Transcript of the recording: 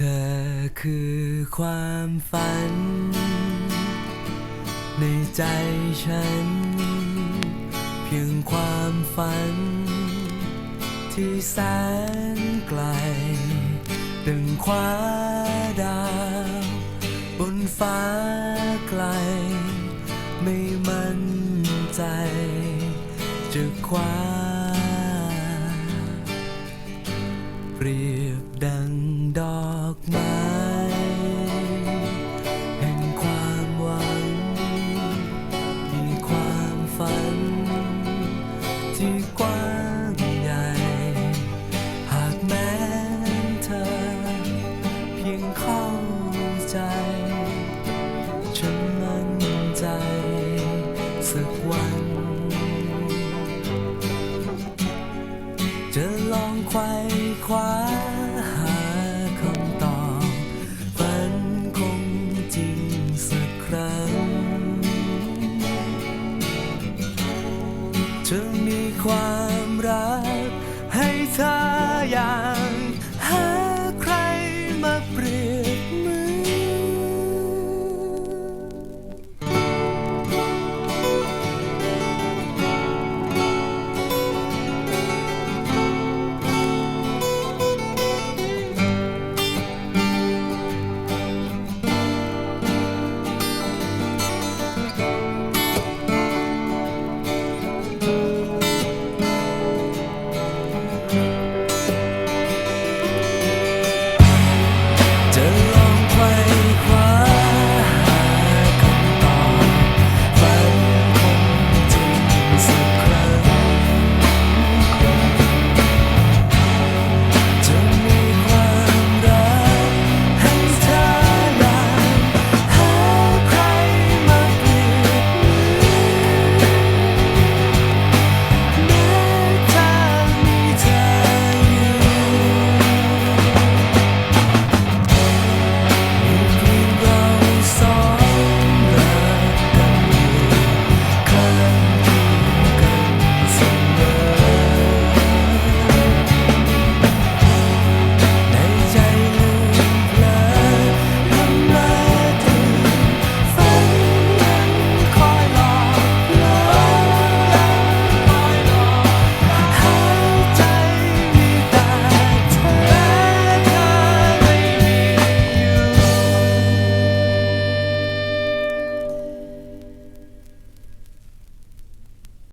เธอคือความฝัน ในใจฉัน เพียงความฝัน ที่แสนไกลดึงคว้าดาว บนฟ้าไกล ไม่มั่นใจจะคว้า เปรียบดังดอกไม้แห่งความหวัง มีความฝัน ที่กว้างใหญ่ หากแม้เธอ เพียงเข้าใจฉันมั่นใจ สักวัน องไขว่คว้าหาคำตอบฝันคงจริงสักครั้ง เธอมีความ